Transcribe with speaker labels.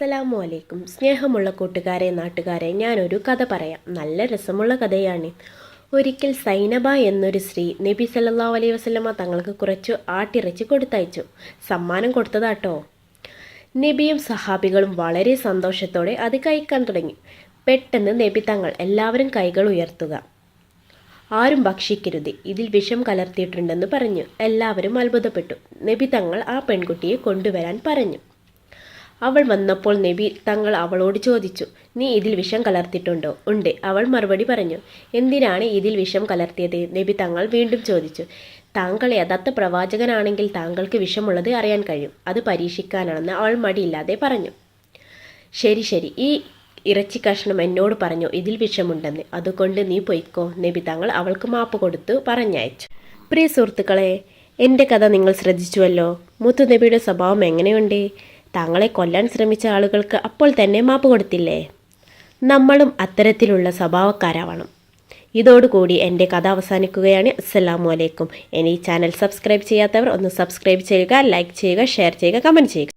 Speaker 1: അസ്സലാമു അലൈക്കും. സ്നേഹമുള്ള കൂട്ടുകാരെ നാട്ടുകാരെ ഞാനൊരു കഥ പറയാം. നല്ല രസമുള്ള കഥയാണ്. ഒരിക്കൽ സൈനബ എന്നൊരു സ്ത്രീ നബി സല്ലാ അലൈഹി വസല്ലമ തങ്ങൾക്ക് കുറച്ച് ആട്ടിറച്ചി കൊടുത്തയച്ചു. സമ്മാനം കൊടുത്തതാട്ടോ. നബിയും സഹാബികളും വളരെ സന്തോഷത്തോടെ അത് കഴിക്കാൻ തുടങ്ങി. പെട്ടെന്ന് നബി തങ്ങൾ എല്ലാവരും കൈകൾ ഉയർത്തുക. ആരും ഭക്ഷിക്കരുത്. ഇതിൽ വിഷം കലർത്തിയിട്ടുണ്ടെന്ന് പറഞ്ഞു. എല്ലാവരും അത്ഭുതപ്പെട്ടു. നബി തങ്ങൾ ആ പെൺകുട്ടിയെ കൊണ്ടുവരാൻ പറഞ്ഞു. അവൾ വന്നപ്പോൾ നബി തങ്ങൾ അവളോട് ചോദിച്ചു നീ ഇതിൽ വിഷം കലർത്തിയിട്ടുണ്ടോ? ഉണ്ട് അവൾ മറുപടി പറഞ്ഞു. എന്തിനാണ് ഇതിൽ വിഷം കലർത്തിയത്? നബി തങ്ങൾ വീണ്ടും ചോദിച്ചു. താങ്കൾ യഥാർത്ഥ പ്രവാചകനാണെങ്കിൽ താങ്കൾക്ക് വിഷമുള്ളത് അറിയാൻ കഴിയും. അത് പരീക്ഷിക്കാനാണെന്ന് അവൾ മടിയില്ലാതെ പറഞ്ഞു. ശരി ശരി. ഈ ഇറച്ചി കഷ്ണം എന്നോട് പറഞ്ഞു ഇതിൽ വിഷമുണ്ടെന്ന്. അതുകൊണ്ട് നീ പൊയ്ക്കോ. നബി തങ്ങൾ അവൾക്ക് മാപ്പ് കൊടുത്തു പറഞ്ഞയച്ചു. പ്രിയ സുഹൃത്തുക്കളെ എന്റെ കഥ നിങ്ങൾ ശ്രദ്ധിച്ചുവല്ലോ. മുത്തുനബിയുടെ സ്വഭാവം എങ്ങനെയുണ്ട്? താങ്കളെ കൊല്ലാൻ ശ്രമിച്ച ആളുകൾക്ക് അപ്പോൾ തന്നെ മാപ്പ് കൊടുത്തില്ലേ? നമ്മളും അത്തരത്തിലുള്ള സ്വഭാവക്കാരാവണം. ഇതോടുകൂടി എന്റെ കഥ അവസാനിക്കുകയാണ്. അസ്സലാമു അലൈക്കും. ഇനി ഈ ചാനൽ സബ്സ്ക്രൈബ് ചെയ്യാത്തവർ ഒന്ന് സബ്സ്ക്രൈബ് ചെയ്യുക ലൈക്ക് ചെയ്യുക ഷെയർ ചെയ്യുക കമന്റ് ചെയ്യുക.